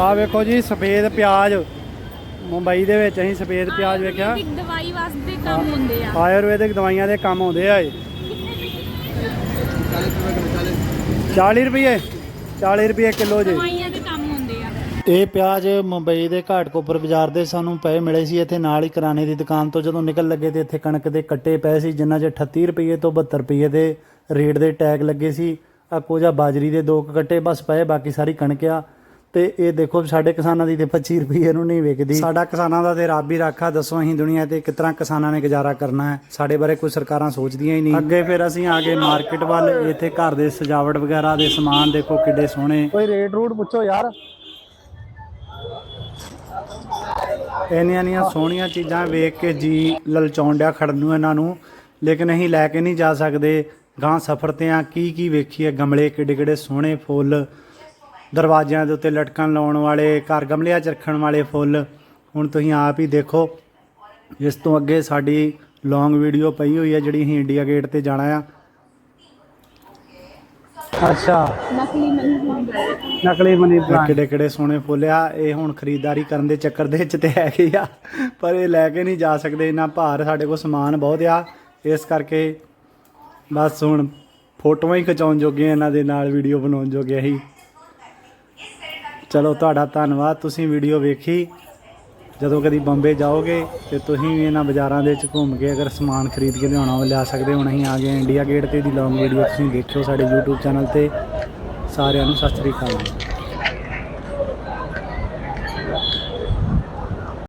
ਆ ਵੇਖੋ ਜੀ ਸਫੇਦ ਪਿਆਜ਼। ਮੁੰਬਈ ਦੇ ਵਿੱਚ ਅਸੀਂ ਸਫੇਦ ਪਿਆਜ਼ ਵੇਖਿਆ। ਆਯੁਰਵੈਦਿਕ ਦਵਾਈ ਵਾਸਤੇ ਕੰਮ ਹੁੰਦੇ ਆ। ਆਯੁਰਵੈਦਿਕ ਦਵਾਈਆਂ ਦੇ ਕੰਮ ਆਉਂਦੇ ਆ ਇਹ। 40 ਰੁਪਏ 40 ਰੁਪਏ ਕਿਲੋ ਜੀ। ਦਵਾਈਆਂ ਦੇ ਕੰਮ ਹੁੰਦੇ ਆ। ਇਹ ਪਿਆਜ਼ ਮੁੰਬਈ ਦੇ ਘਾਟਕੋਪਰ ਬਾਜ਼ਾਰ ਦੇ ਸਾਨੂੰ ਪਏ ਮਿਲੇ ਸੀ। ਇੱਥੇ ਨਾਲ ਹੀ ਕਿਰਾਣੇ ਦੀ ਦੁਕਾਨ ਤੋਂ ਜਦੋਂ ਨਿਕਲ ਲੱਗੇ ਤੇ ਇੱਥੇ ਕਣਕ ਦੇ ਕੱਟੇ ਪਏ ਸੀ ਜਿਨ੍ਹਾਂ 'ਚ 38 ਰੁਪਏ ਤੋਂ 72 ਰੁਪਏ ਦੇ ਰੇਟ ਦੇ ਟੈਗ ਲੱਗੇ ਸੀ। ਆ ਕੋਜਾ ਬਾਜਰੀ ਦੇ ਦੋ ਕੱਟੇ ਬਸ ਪਏ ਬਾਕੀ ਸਾਰੀ ਕਣਕ ਆ। ਤੇ ਇਹ ਦੇਖੋ ਸਾਡੇ ਕਿਸਾਨਾਂ ਦੀ ਤੇ 25 ਰੁਪਏ ਨੂੰ ਨਹੀਂ ਵਿਕਦੀ। ਸਾਡਾ ਕਿਸਾਨਾਂ ਦਾ ਤੇ ਰੱਬ ਹੀ ਰਾਖਾ ਦੱਸੋ ਅਸੀਂ ਦੁਨੀਆ ਤੇ ਤਰ੍ਹਾਂ ਕਿਸਾਨਾਂ ਨੇ ਗੁਜ਼ਾਰਾ ਕਰਨਾ ਹੈ? ਸਾਡੇ ਬਾਰੇ ਕੋਈ ਸਰਕਾਰਾਂ ਸੋਚਦੀਆਂ ਹੀ ਨਹੀਂ। ਅੱਗੇ ਫਿਰ ਅਸੀਂ ਆ ਗਏ ਮਾਰਕੀਟ ਵੱਲ ਇੱਥੇ ਘਰ ਦੇ ਸਜਾਵਟ ਵਗੈਰਾ ਦੇ ਸਮਾਨ ਦੇਖੋ ਕਿੱਡੇ ਸੋਹਣੇ। ਕੋਈ ਰੇਟ ਰੂਟ ਪੁੱਛੋ ਯਾਰ। ਇੰਨੀਆਂ ਇੰਨੀਆਂ ਸੋਹਣੀਆਂ ਚੀਜ਼ਾਂ ਵੇਖ ਕੇ ਜੀ ਲਲਚਾਉਣ ਡਿਆ ਖੜਨ ਨੂੰ ਇਹਨਾਂ ਨੂੰ। ਲੇਕਿਨ ਅਸੀਂ ਲੈ ਕੇ ਨਹੀਂ ਜਾ ਸਕਦੇ। ਗਾਂ ਸਫ਼ਰ ਤੇ ਆ ਕੀ ਕੀ ਵੇਖੀਏ ਗਮਲੇ ਕਿੱਡੇ ਕਿੱਡੇ ਸੋਹਣੇ ਫੁੱਲ। ਦਰਵਾਜ਼ਿਆਂ ਦੇ ਉੱਤੇ ਲਟਕਣ ਲਾਉਣ ਵਾਲੇ ਘਰ ਗਮਲਿਆਂ 'ਚ ਰੱਖਣ ਵਾਲੇ ਫੁੱਲ। ਹੁਣ ਤੁਸੀਂ ਆਪ ਹੀ ਦੇਖੋ ਇਸ ਤੋਂ ਅੱਗੇ ਸਾਡੀ ਲੌਂਗ ਵੀਡੀਓ ਪਈ ਹੋਈ ਹੈ ਜਿਹੜੀ ਅਸੀਂ ਇੰਡੀਆ ਗੇਟ ਤੇ ਜਾਣਾ ਆ। ਅੱਛਾ। ਨਕਲੀ ਮਨੀ ਨਕਲੀ ਮਨੀ ਪਲਾਂਟ ਕਿਹੜੇ ਕਿਹੜੇ ਸੋਹਣੇ ਫੁੱਲ ਆ? ਇਹ ਹੁਣ ਖਰੀਦਦਾਰੀ ਕਰਨ ਦੇ ਚੱਕਰ ਦੇ ਵਿੱਚ ਤੇ ਹੈਗੇ ਆ? ਪਰ ਇਹ ਲੈ ਕੇ ਨਹੀਂ ਜਾ ਸਕਦੇ। ਇੰਨਾ ਭਾਰ ਸਾਡੇ ਕੋਲ ਸਮਾਨ ਬਹੁਤ ਆ। ਇਸ ਕਰਕੇ ਬਸ ਹੁਣ ਫੋਟੋਆਂ ਹੀ ਖਿਚਾਉਣ ਜੋਗੇ ਇਹਨਾਂ ਦੇ ਨਾਲ ਵੀਡੀਓ ਬਣਾਉਣ ਜੋਗੇ ਅਸੀਂ। ਚਲੋ ਤੁਹਾਡਾ ਧੰਨਵਾਦ, ਤੁਸੀਂ ਵੀਡੀਓ ਵੇਖੀ। ਜਦੋਂ ਕਦੀ ਬੰਬੇ ਜਾਓਗੇ ਤੇ ਤੁਸੀਂ ਵੀ ਇਹਨਾਂ ਬਾਜ਼ਾਰਾਂ ਦੇ ਵਿੱਚ ਘੁੰਮ ਕੇ ਅਗਰ ਸਮਾਨ ਖਰੀਦ ਕੇ ਲਿਆਉਣਾ ਹੋਵੇ, ਲਿਆ ਸਕਦੇ ਹੋ। ਹੁਣ ਅਸੀਂ ਆ ਗਏ ਹਾਂ ਇੰਡੀਆ ਗੇਟ ਤੇ ਦੀ ਲੌਂਗ ਵੀਡੀਓ ਤੁਸੀਂ ਦੇਖਿਓ ਸਾਡੇ YouTube ਚੈਨਲ ਤੇ। ਸਾਰਿਆਂ ਨੂੰ ਸਤਿ ਸ੍ਰੀ ਅਕਾਲ।